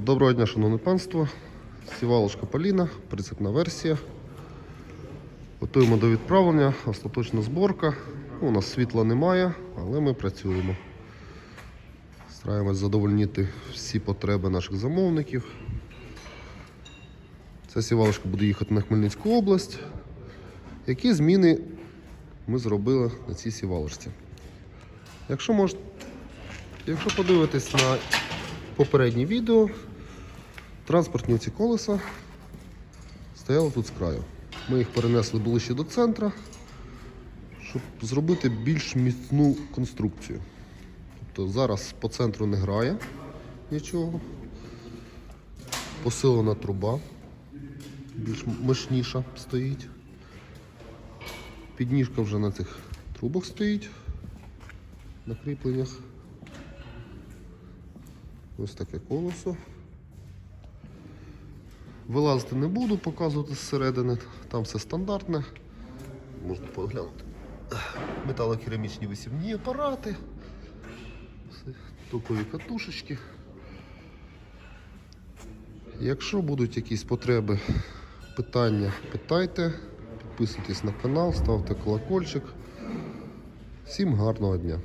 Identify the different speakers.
Speaker 1: Доброго дня, шановне панство. Сівалушка Поліна, прицепна версія. Готуємо до відправлення, остаточна зборка. Ну, У нас світла немає, але ми працюємо. Стараємось задовольнити всі потреби наших замовників. Ця сівалушка буде їхати на Хмельницьку область. Які зміни ми зробили на цій сівалушці? Якщо мож... Якщо подивитись на попереднє відео, транспортні ці колеса стояли тут з краю. Ми їх перенесли ближче до центра, щоб зробити більш міцну конструкцію. Тобто зараз по центру не грає нічого. Посилена труба, більш мощніша стоїть. Підніжка вже на цих трубах стоїть, на кріпленнях. Ось таке колесо. Вилазити не буду, показувати зсередини, там все стандартне. Можна поглянути. Металокерамічні висівні апарати, все, топові катушечки. Якщо будуть якісь потреби, питання, питайте, підписуйтесь на канал, ставте колокольчик. Всім гарного дня!